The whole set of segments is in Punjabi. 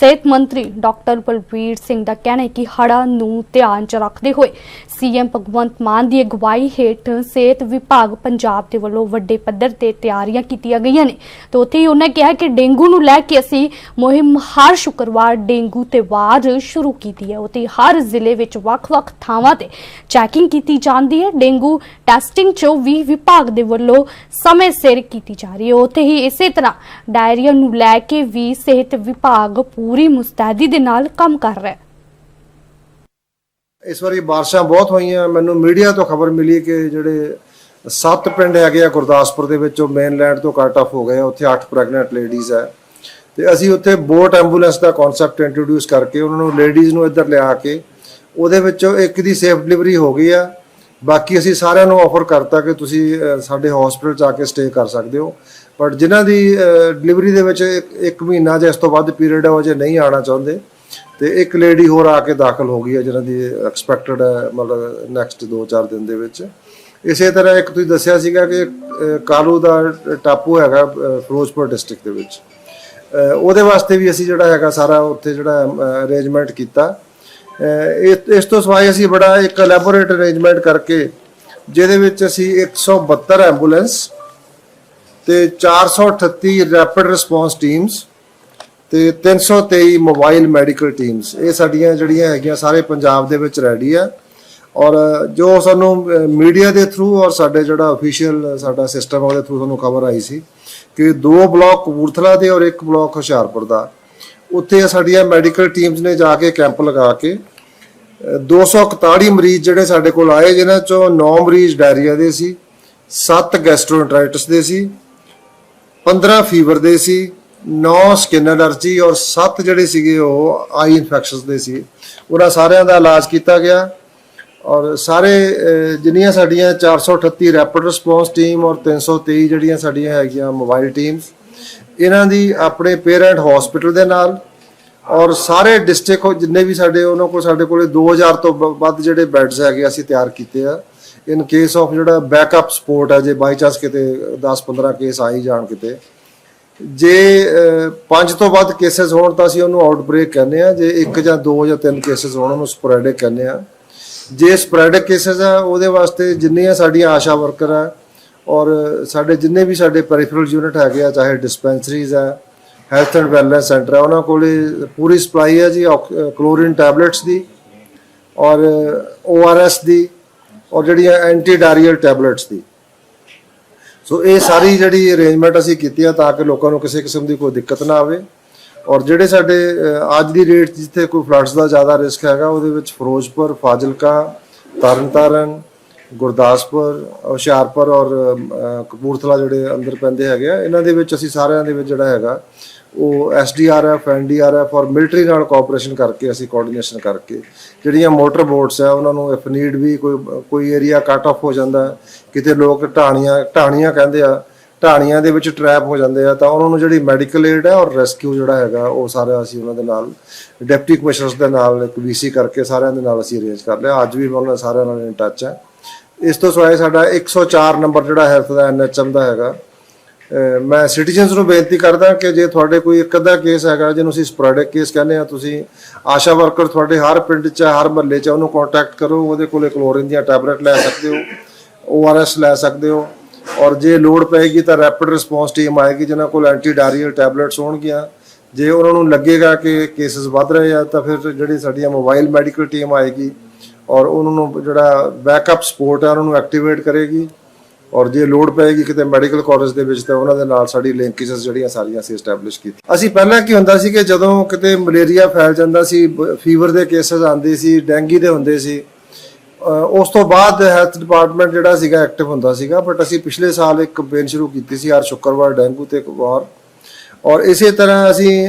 ਸਿਹਤ ਮੰਤਰੀ ਡਾਕਟਰ ਬਲਬੀਰ ਸਿੰਘ ਦਾ ਕਹਿਣਾ ਹੈ ਕਿ ਹੜ੍ਹਾਂ ਨੂੰ ਧਿਆਨ 'ਚ ਰੱਖਦੇ ਹੋਏ ਸੀਐਮ ਭਗਵੰਤ ਮਾਨ ਦੀ ਅਗਵਾਈ ਹੇਠ ਸਿਹਤ ਵਿਭਾਗ ਪੰਜਾਬ ਦੇ ਵੱਲੋਂ ਵੱਡੇ ਪੱਧਰ ਤੇ ਤਿਆਰੀਆਂ ਕੀਤੀਆਂ ਗਈਆਂ ਨੇ। ਤੇ ਉੱਥੇ ਹੀ ਉਹਨਾਂ ਕਿਹਾ ਕਿ ਡੇਂਗੂ ਨੂੰ ਲੈ ਕੇ ਅਸੀਂ ਮੁਹਿੰਮ ਹਰ ਸ਼ੁੱਕਰਵਾਰ ਡੇਂਗੂ ਤੇ ਵਾਰ ਸ਼ੁਰੂ ਕੀਤੀ ਹੈ। ਉੱਥੇ ਹਰ ਜ਼ਿਲ੍ਹੇ ਵਿੱਚ ਵੱਖ-ਵੱਖ ਥਾਵਾਂ ਤੇ ਚੈਕਿੰਗ ਕੀਤੀ ਜਾਂਦੀ ਹੈ। ਡੇਂਗੂ ਟੈਸਟਿੰਗ 'ਚ ਵੀ ਵਿਭਾਗ ਦੇ ਵੱਲੋਂ ਸਮੇਂ ਸਿਰ ਕੀਤੀ ਜਾ ਰਹੀ ਹੈ। ਉੱਥੇ ਹੀ ਇਸੇ ਤਰ੍ਹਾਂ ਡਾਇਰੀਆ ਨੂੰ ਲੈ ਕੇ ਵੀ ਸਿਹਤ ਵਿਭਾਗ ਪੂਰੀ ਮੁਸਤੈਦੀ ਦੇ ਨਾਲ ਕੰਮ ਕਰ ਰਿਹਾ ਹੈ। ਇਸ ਵਾਰੀ ਬਾਰਿਸ਼ਾਂ ਬਹੁਤ ਹੋਈਆਂ। ਮੈਨੂੰ ਮੀਡੀਆ ਤੋਂ ਖਬਰ ਮਿਲੀ ਕਿ ਜਿਹੜੇ ਸੱਤ ਪਿੰਡ ਹੈਗੇ ਆ ਗੁਰਦਾਸਪੁਰ ਦੇ ਵਿੱਚ, ਉਹ ਮੇਨਲੈਂਡ ਤੋਂ ਕੱਟ ਆਫ ਹੋ ਗਏ ਆ। ਉੱਥੇ ਅੱਠ ਪ੍ਰੈਗਨੈਂਟ ਲੇਡੀਜ਼ ਹੈ ਤੇ ਅਸੀਂ ਉੱਥੇ ਬੋਟ ਐਂਬੂਲੈਂਸ ਦਾ ਕਨਸੈਪਟ ਇੰਟਰੋਡਿਊਸ ਕਰਕੇ ਉਹਨਾਂ ਨੂੰ ਲੇਡੀਜ਼ ਨੂੰ ਇੱਧਰ ਲਿਆ ਕੇ, ਉਹਦੇ ਵਿੱਚੋਂ ਇੱਕ ਦੀ ਸੇਫ ਡਿਲੀਵਰੀ ਹੋ ਗਈ ਆ। ਬਾਕੀ ਅਸੀਂ ਸਾਰਿਆਂ ਨੂੰ ਆਫਰ ਕਰਤਾ ਕਿ ਤੁਸੀਂ ਸਾਡੇ ਹਸਪੀਟਲ 'ਚ ਆ ਕੇ ਸਟੇ ਕਰ ਸਕਦੇ ਹੋ। ਬਟ ਜਿਨ੍ਹਾਂ ਦੀ ਡਿਲੀਵਰੀ ਦੇ ਵਿੱਚ ਇੱਕ- ਮਹੀਨਾ ਜਾਂ ਇਸ ਤੋਂ ਵੱਧ ਪੀਰੀਅਡ ਹੈ ਉਹ ਜੇ ਨਹੀਂ ਆਉਣਾ ਚਾਹੁੰਦੇ। ਤੇ ਇੱਕ ਲੇਡੀ ਹੋਰ ਆ ਕੇ ਦਾਖਲ ਹੋ ਗਈ ਹੈ ਜਿਹਨਾਂ ਦੀ ਐਕਸਪੈਕਟਡ ਹੈ ਮਤਲਬ ਨੈਕਸਟ 2-4 ਦਿਨ ਦੇ ਵਿੱਚ। ਇਸੇ ਤਰ੍ਹਾਂ ਇੱਕ ਤੁਸੀਂ ਦੱਸਿਆ ਸੀਗਾ ਕਿ ਕਾਲੂ ਦਾ ਟਾਪੂ ਹੈਗਾ ਫਿਰੋਜ਼ਪੁਰ ਡਿਸਟ੍ਰਿਕਟ ਦੇ ਵਿੱਚ। ਉਹਦੇ ਵਾਸਤੇ ਵੀ ਅਸੀਂ ਜਿਹੜਾ ਹੈਗਾ ਸਾਰਾ ਉੱਥੇ ਜਿਹੜਾ ਅਰੇਂਜਮੈਂਟ ਕੀਤਾ। ਇਸ ਤੋਂ ਸਿਵਾਏ ਅਸੀਂ ਬੜਾ ਇੱਕ ਐਲੈਬੋਰੇਟ ਅਰੇਂਜਮੈਂਟ ਕਰਕੇ ਜਿਹਦੇ ਵਿੱਚ ਅਸੀਂ 172 ਐਂਬੂਲੈਂਸ ਤੇ 438 ਰੈਪਿਡ ਰਿਸਪੌਂਸ ਟੀਮਸ ਤੇ 323 ਮੋਬਾਈਲ ਮੈਡੀਕਲ ਟੀਮਸ ਇਹ ਸਾਡੀਆਂ ਜਿਹੜੀਆਂ ਹੈਗੀਆਂ ਸਾਰੇ ਪੰਜਾਬ ਦੇ ਵਿੱਚ ਰੈਡੀ ਆ। ਔਰ ਜੋ ਸਾਨੂੰ ਮੀਡੀਆ ਦੇ ਥਰੂ ਔਰ ਸਾਡੇ ਜਿਹੜਾ ਅਫੀਸ਼ੀਅਲ ਸਾਡਾ ਸਿਸਟਮ ਉਹਦੇ ਥਰੂ ਸਾਨੂੰ ਖਬਰ ਆਈ ਸੀ ਕਿ ਦੋ ਬਲਾਕ ਕਪੂਰਥਲਾ ਦੇ ਔਰ ਇੱਕ ਬਲਾਕ ਹੁਸ਼ਿਆਰਪੁਰ ਦਾ। ਉੱਥੇ ਸਾਡੀਆਂ ਮੈਡੀਕਲ ਟੀਮਸ ਨੇ ਜਾ ਕੇ ਕੈਂਪ ਲਗਾ ਕੇ ਅ, 241 ਮਰੀਜ਼ ਜਿਹੜੇ ਸਾਡੇ ਕੋਲ ਆਏ ਜਿਨ੍ਹਾਂ ਚੋਂ 9 ਮਰੀਜ਼ ਡਾਇਰੀਆ ਦੇ ਸੀ 7 ਗੈਸਟ੍ਰੋਐਂਟਰਾਈਟਿਸ ਦੇ ਸੀ 15 ਫੀਵਰ ਦੇ ਸੀ 9 ਸਕਿਨ ਐਲਰਜੀ ਔਰ 7 ਜਿਹੜੇ ਸੀਗੇ ਉਹ ਆਈ ਇਨਫੈਕਸ਼ਨਸ ਦੇ ਸੀ। ਉਹਨਾਂ ਸਾਰਿਆਂ ਦਾ ਇਲਾਜ ਕੀਤਾ ਗਿਆ ਔਰ ਸਾਰੇ ਜਿੰਨੀਆਂ ਸਾਡੀਆਂ 438 ਰੈਪਿਡ ਰਿਸਪੌਂਸ ਟੀਮ ਔਰ 323 ਜਿਹੜੀਆਂ ਸਾਡੀਆਂ ਹੈਗੀਆਂ ਮੋਬਾਈਲ ਟੀਮਸ ਇਹਨਾਂ ਦੀ ਆਪਣੇ ਪੇਰੈਂਟ ਹਸਪੀਟਲ ਦੇ ਨਾਲ ਔਰ ਸਾਰੇ ਡਿਸਟ੍ਰਿਕਟ ਜਿੰਨੇ ਵੀ ਸਾਡੇ ਉਹਨਾਂ ਕੋਲ ਸਾਡੇ ਕੋਲੇ 2000 ਤੋਂ ਵ- ਵੱਧ ਜਿਹੜੇ ਬੈੱਡਸ ਹੈਗੇ ਅਸੀਂ ਤਿਆਰ ਕੀਤੇ ਆ। ਇਨ ਕੇਸ ਆਫ ਜਿਹੜਾ ਬੈਕਅਪ ਸਪੋਰਟ ਹੈ ਜੇ ਬਾਈ ਚਾਂਸ ਕਿਤੇ 10-15 ਕੇਸ ਆ ਹੀ ਜਾਣ ਕਿਤੇ। ਜੇ ਪੰਜ ਤੋਂ ਵੱਧ ਕੇਸਸ ਹੋਣ ਤਾਂ ਅਸੀਂ ਉਹਨੂੰ ਆਊਟਬ੍ਰੇਕ ਕਹਿੰਦੇ ਆ। ਜੇ ਇੱਕ ਜਾਂ ਦੋ ਜਾਂ ਤਿੰਨ ਕੇਸਸ ਹੋਣ, ਉਹਨੂੰ ਸਪੋਰੈਡਿਕ ਕਹਿੰਦੇ ਆ। ਜੇ ਸਪੋਰੈਡਿਕ ਕੇਸਸ ਆ, ਉਹਦੇ ਵਾਸਤੇ ਜਿੰਨੀਆਂ ਸਾਡੀਆਂ ਆਸ਼ਾ ਵਰਕਰ ਆ ਔਰ ਸਾਡੇ ਜਿੰਨੇ ਵੀ ਸਾਡੇ ਪੈਰੀਫਰਲ ਯੂਨਿਟ ਹੈਗੇ ਆ, ਚਾਹੇ ਡਿਸਪੈਂਸਰੀਜ਼ ਆ ਹੈਲਥ ਐਂਡ ਵੈਲਨੈਸ ਸੈਂਟਰ ਆ, ਉਹਨਾਂ ਕੋਲੇ ਪੂਰੀ ਸਪਲਾਈ ਹੈ ਜੀ ਕਲੋਰੀਨ ਟੈਬਲੇਟਸ ਦੀ ਔਰ ORS ਦੀ ਔਰ ਜਿਹੜੀਆਂ ਐਂਟੀ ਡਾਇਰੀਅਲ ਟੈਬਲੇਟਸ ਦੀ। ਸੋ ਇਹ ਸਾਰੀ ਜਿਹੜੀ ਅਰੇਂਜਮੈਂਟ ਅਸੀਂ ਕੀਤੀ ਆ ਤਾਂ ਕਿ ਲੋਕਾਂ ਨੂੰ ਕਿਸੇ ਕਿਸਮ ਦੀ ਕੋਈ ਦਿੱਕਤ ਨਾ ਆਵੇ ਔਰ ਜਿਹੜੇ ਸਾਡੇ ਅੱਜ ਦੀ ਰੇਟ ਜਿੱਥੇ ਕੋਈ ਫਲੱਡਸ ਦਾ ਜ਼ਿਆਦਾ ਰਿਸਕ ਹੈਗਾ, ਉਹਦੇ ਵਿੱਚ ਫਿਰੋਜ਼ਪੁਰ, ਫਾਜ਼ਿਲਕਾ, ਤਰਨਤਾਰਨ ਗੁਰਦਾਸਪੁਰ, ਹੁਸ਼ਿਆਰਪੁਰ ਔਰ ਕਪੂਰਥਲਾ ਜਿਹੜੇ ਅੰਦਰ ਪੈਂਦੇ ਹੈਗੇ ਆ, ਇਹਨਾਂ ਦੇ ਵਿੱਚ ਅਸੀਂ ਸਾਰਿਆਂ ਦੇ ਵਿੱਚ ਜਿਹੜਾ ਹੈਗਾ, ਉਹ ਐਸਡੀਆਰਐਫ ਐਨਡੀਆਰਐਫ ਔਰ ਮਿਲਟਰੀ ਨਾਲ ਕੋਆਪਰੇਸ਼ਨ ਕਰਕੇ ਅਸੀਂ ਕੋਆਰਡੀਨੇਸ਼ਨ ਕਰਕੇ ਜਿਹੜੀਆਂ ਮੋਟਰ ਬੋਟਸ ਆ, ਉਹਨਾਂ ਨੂੰ ਇਫ ਨੀਡ ਵੀ ਕੋਈ ਕੋਈ ਏਰੀਆ ਕੱਟ ਆਫ ਹੋ ਜਾਂਦਾ, ਕਿਤੇ ਲੋਕ ਢਾਣੀਆਂ ਢਾਣੀਆਂ ਕਹਿੰਦੇ ਆ, ਢਾਣੀਆਂ ਦੇ ਵਿੱਚ ਟਰੈਪ ਹੋ ਜਾਂਦੇ ਆ, ਤਾਂ ਉਹਨਾਂ ਨੂੰ ਜਿਹੜੀ ਮੈਡੀਕਲ ਏਡ ਹੈ ਔਰ ਰੈਸਕਿਊ ਜਿਹੜਾ ਹੈਗਾ, ਉਹ ਸਾਰਾ ਅਸੀਂ ਉਹਨਾਂ ਦੇ ਨਾਲ ਡਿਪਟੀ ਕਮਿਸ਼ਨਰਸ ਦੇ ਨਾਲ ਇੱਕ ਵੀਸੀ ਕਰਕੇ ਸਾਰਿਆਂ ਦੇ ਨਾਲ ਅਸੀਂ ਅਰੇਂਜ ਕਰ ਲਿਆ, ਅੱਜ ਵੀ ਮੈਂ ਉਹਨਾਂ ਸਾਰਿਆਂ ਨਾਲ ਇਨ ਟੱਚ ਹੈ ਇਸ ਤੋਂ ਸਿਵਾਏ ਸਾਡਾ 104 ਨੰਬਰ ਜਿਹੜਾ ਹੈਲਥ ਦਾ ਐਨਐਚਐਮ ਦਾ ਹੈਗਾ। ਮੈਂ ਸਿਟੀਜ਼ਨਸ ਨੂੰ ਬੇਨਤੀ ਕਰਦਾ ਕਿ ਜੇ ਤੁਹਾਡੇ ਕੋਈ ਇੱਕ ਅੱਧਾ ਕੇਸ ਹੈਗਾ, ਜਿਹਨੂੰ ਅਸੀਂ ਸਪੋਰੈਡਿਕ ਕੇਸ ਕਹਿੰਦੇ ਆ ਤੁਸੀਂ ਆਸ਼ਾ ਵਰਕਰ ਤੁਹਾਡੇ ਹਰ ਪਿੰਡ 'ਚ, ਹਰ ਮਹੱਲੇ 'ਚ ਉਹਨੂੰ ਕੰਟੈਕਟ ਕਰੋ, ਉਹਦੇ ਕੋਲੇ ਕਲੋਰੀਨ ਦੀਆਂ ਟੈਬਲੇਟ ਲੈ ਸਕਦੇ ਹੋ ORS ਲੈ ਸਕਦੇ ਹੋ ਔਰ ਜੇ ਲੋੜ ਪਏਗੀ ਤਾਂ ਰੈਪਿਡ ਰਿਸਪੌਂਸ ਟੀਮ ਆਏਗੀ, ਜਿਨ੍ਹਾਂ ਕੋਲ ਐਂਟੀ ਡਾਇਰੀਅਲ ਟੈਬਲੇਟਸ ਹੋਣਗੀਆਂ। ਜੇ ਉਹਨਾਂ ਨੂੰ ਲੱਗੇਗਾ ਕਿ ਕੇਸਸ ਵੱਧ ਰਹੇ ਆ, ਤਾਂ ਫਿਰ ਜਿਹੜੀ ਸਾਡੀਆਂ ਮੋਬਾਈਲ ਮੈਡੀਕਲ ਟੀਮ ਆਏਗੀ ਔਰ ਉਹਨਾਂ ਨੂੰ ਜਿਹੜਾ ਬੈਕਅਪ ਸਪੋਰਟ ਹੈ, ਉਹਨਾਂ ਨੂੰ ਐਕਟੀਵੇਟ ਕਰੇਗੀ। ਔਰ ਜੇ ਲੋੜ ਪਏਗੀ ਕਿਤੇ ਮੈਡੀਕਲ ਕਾਲਜ ਦੇ ਵਿੱਚ, ਤਾਂ ਉਹਨਾਂ ਦੇ ਨਾਲ ਸਾਡੀ ਲਿੰਕੇਜਸ ਜਿਹੜੀਆਂ ਸਾਰੀਆਂ ਅਸੀਂ ਐਸਟੈਬਲਿਸ਼ ਕੀਤੀ ਅਸੀਂ ਪਹਿਲਾਂ ਕੀ ਹੁੰਦਾ ਸੀ ਕਿ ਜਦੋਂ ਕਿਤੇ ਮਲੇਰੀਆ ਫੈਲ ਜਾਂਦਾ ਸੀ ਫੀਵਰ ਦੇ ਕੇਸਸ ਆਉਂਦੇ ਸੀ ਡੈਂਗੀ ਦੇ ਹੁੰਦੇ ਸੀ ਉਸ ਤੋਂ ਬਾਅਦ ਹੈਲਥ ਡਿਪਾਰਟਮੈਂਟ ਜਿਹੜਾ ਸੀਗਾ ਐਕਟਿਵ ਹੁੰਦਾ ਸੀਗਾ। ਬਟ ਅਸੀਂ ਪਿਛਲੇ ਸਾਲ ਇੱਕ ਕੈਂਪੇਨ ਸ਼ੁਰੂ ਕੀਤੀ ਸੀ, ਹਰ ਸ਼ੁੱਕਰਵਾਰ ਡੈਂਗੂ ਤੇ ਇੱਕ ਵਾਰ। ਔਰ ਇਸੇ ਤਰ੍ਹਾਂ ਅਸੀਂ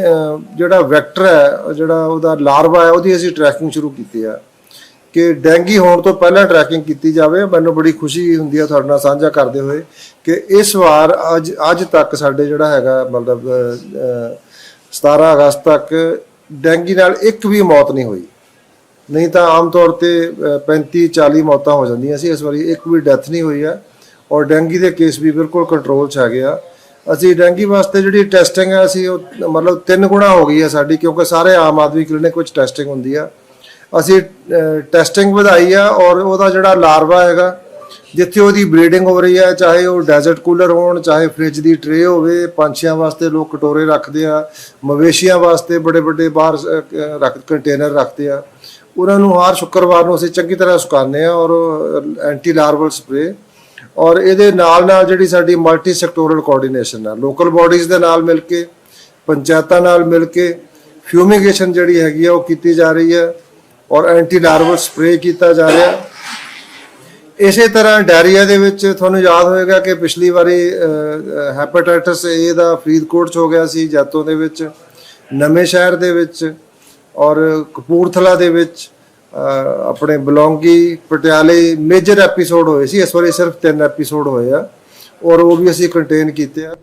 ਜਿਹੜਾ ਵੈਕਟਰ ਹੈ, ਜਿਹੜਾ ਉਹਦਾ ਲਾਰਵਾ ਹੈ, ਉਹਦੀ ਅਸੀਂ ਟਰੈਕਿੰਗ ਸ਼ੁਰੂ ਕੀਤੀ ਹੈ। ਕਿ ਡੈਂਗੀ ਹੋਣ ਤੋਂ ਪਹਿਲਾਂ ਟਰੈਕਿੰਗ ਕੀਤੀ ਜਾਵੇ। ਮੈਨੂੰ ਬੜੀ ਖੁਸ਼ੀ ਹੁੰਦੀ ਹੈ ਤੁਹਾਡੇ ਨਾਲ ਸਾਂਝਾ ਕਰਦੇ ਹੋਏ ਕਿ ਇਸ ਵਾਰ ਅੱਜ ਅੱਜ ਤੱਕ ਸਾਡੇ ਜਿਹੜਾ ਹੈਗਾ ਮਤਲਬ ਅਹ, 17 ਅਗਸਤ ਤੱਕ ਡੈਂਗੀ ਨਾਲ ਇੱਕ ਵੀ ਮੌਤ ਨਹੀਂ ਹੋਈ। ਨਹੀਂ ਤਾਂ ਆਮ ਤੌਰ ਤੇ 35 40 ਮੌਤਾਂ ਹੋ ਜਾਂਦੀਆਂ ਸੀ। ਇਸ ਵਾਰੀ ਇੱਕ ਵੀ ਡੈਥ ਨਹੀਂ ਹੋਈ ਹੈ ਔਰ ਡੈਂਗੀ ਦੇ ਕੇਸ ਵੀ ਬਿਲਕੁਲ ਕੰਟਰੋਲ 'ਚ ਹੈਗੇ ਆ। ਅਸੀਂ ਡੈਂਗੀ ਵਾਸਤੇ ਜਿਹੜੀ ਟੈਸਟਿੰਗ ਹੈ ਅਸੀਂ ਉਹ ਮਤਲਬ ਤਿੰਨ ਗੁਣਾ ਹੋ ਗਈ ਹੈ ਸਾਡੀ ਕਿਉਂਕਿ ਸਾਰੇ ਆਮ ਆਦਮੀ ਕਲੀਨਿਕ ਵਿੱਚ ਟੈਸਟਿੰਗ ਹੁੰਦੀ ਆ। ਅਸੀਂ ਟੈਸਟਿੰਗ ਵਧਾਈ ਆ ਔਰ ਉਹਦਾ ਜਿਹੜਾ ਲਾਰਵਾ ਹੈਗਾ, ਜਿੱਥੇ ਉਹਦੀ ਬਰੀਡਿੰਗ ਹੋ ਰਹੀ ਹੈ ਚਾਹੇ ਉਹ ਡੈਜ਼ਰਟ ਕੂਲਰ ਹੋਣ, ਚਾਹੇ ਫ੍ਰਿਜ ਦੀ ਟਰੇ ਹੋਵੇ, ਪੰਛੀਆਂ ਵਾਸਤੇ ਲੋਕ ਕਟੋਰੇ ਰੱਖਦੇ ਆ, ਮਵੇਸ਼ੀਆਂ ਵਾਸਤੇ ਬੜੇ ਵੱਡੇ ਬਾਹਰ ਰੱਖ ਕੰਟੇਨਰ ਰੱਖਦੇ ਆ। ਉਹਨਾਂ ਨੂੰ ਹਰ ਸ਼ੁੱਕਰਵਾਰ ਨੂੰ ਅਸੀਂ ਚੰਗੀ ਤਰ੍ਹਾਂ ਸੁਕਾਉਂਦੇ ਆ ਔਰ ਐਂਟੀ ਲਾਰਵਲ ਸਪਰੇ ਔਰ ਇਹਦੇ ਨਾਲ ਨਾਲ ਜਿਹੜੀ ਸਾਡੀ ਮਲਟੀ ਸੈਕਟੋਰਲ ਕੋਆਰਡੀਨੇਸ਼ਨ ਆ ਲੋਕਲ ਬਾਡੀਜ਼ ਦੇ ਨਾਲ ਮਿਲ ਕੇ, ਪੰਚਾਇਤਾਂ ਨਾਲ ਮਿਲ ਕੇ ਫਿਊਮੀਗੇਸ਼ਨ ਜਿਹੜੀ ਹੈਗੀ ਆ ਉਹ ਕੀਤੀ ਜਾ ਰਹੀ ਹੈ ਔਰ ਐਂਟੀ ਨਾਰਵਲ ਸਪਰੇ ਕੀਤਾ ਜਾ ਰਿਹਾ। ਇਸੇ ਤਰ੍ਹਾਂ ਡਾਇਰੀਆ ਦੇ ਵਿੱਚ ਤੁਹਾਨੂੰ ਯਾਦ ਹੋਵੇਗਾ ਕਿ ਪਿਛਲੀ ਵਾਰੀ ਹੈਪੇਟਾਈਟਸ ਏ ਦਾ ਫਰੀਦਕੋਟ ਚ ਹੋ ਗਿਆ ਸੀ, ਜੈਤੋ ਦੇ ਵਿੱਚ, ਨਵੇਂ ਸ਼ਹਿਰ ਦੇ ਵਿੱਚ ਔਰ ਕਪੂਰਥਲਾ ਦੇ ਵਿੱਚ ਆਪਣੇ ਬਲੌਂਗੀ ਪਟਿਆਲੇ ਮੇਜਰ ਐਪੀਸੋਡ ਹੋਏ ਸੀ। ਇਸ ਵਾਰੀ ਸਿਰਫ ਤਿੰਨ ਐਪੀਸੋਡ ਹੋਏ ਆ। ਔਰ ਉਹ ਵੀ ਅਸੀਂ ਕੰਟੇਨ ਕੀਤੇ ਆ।